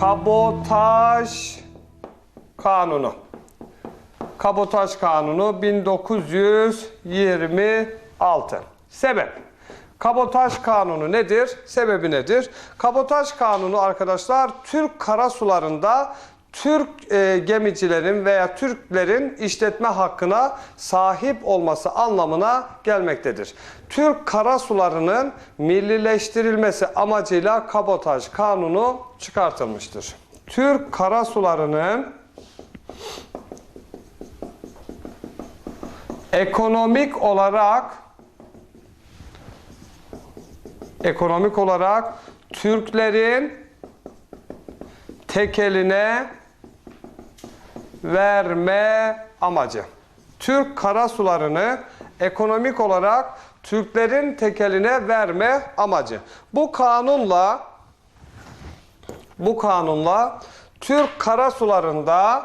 Kabotaj Kanunu. Kabotaj Kanunu 1926. Sebep. Kabotaj Kanunu nedir? Sebebi nedir? Kabotaj Kanunu arkadaşlar Türk karasularında Türk e, gemicilerin veya Türklerin işletme hakkına sahip olması anlamına gelmektedir. Türk karasularının millileştirilmesi amacıyla Kabotaj Kanunu çıkartılmıştır. Türk karasularının ekonomik olarak ekonomik olarak Türklerin tekeline verme amacı. Türk karasularını ekonomik olarak Türklerin tekeline verme amacı. Bu kanunla bu kanunla Türk karasularında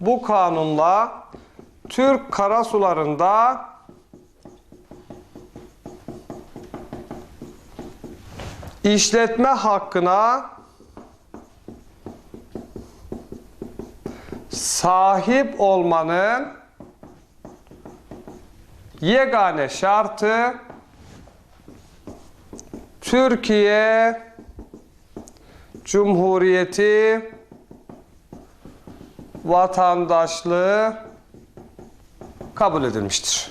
bu kanunla Türk karasularında işletme hakkına sahip olmanın yegane şartı Türkiye Cumhuriyeti vatandaşlığı kabul edilmiştir.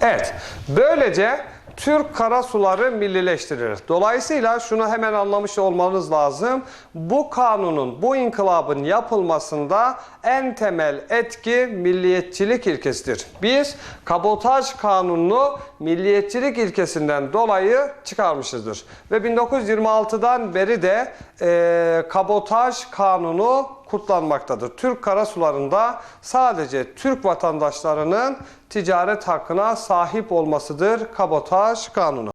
Evet, böylece Türk karasuları millileştirilir. Dolayısıyla şunu hemen anlamış olmanız lazım. Bu kanunun, bu inkılabın yapılmasında en temel etki milliyetçilik ilkesidir. Biz kabotaj kanununu milliyetçilik ilkesinden dolayı çıkarmışızdır. Ve 1926'dan beri de e, kabotaj kanunu kutlanmaktadır. Türk karasularında sadece Türk vatandaşlarının ticaret hakkına sahip olmasıdır kabotaj kanunu.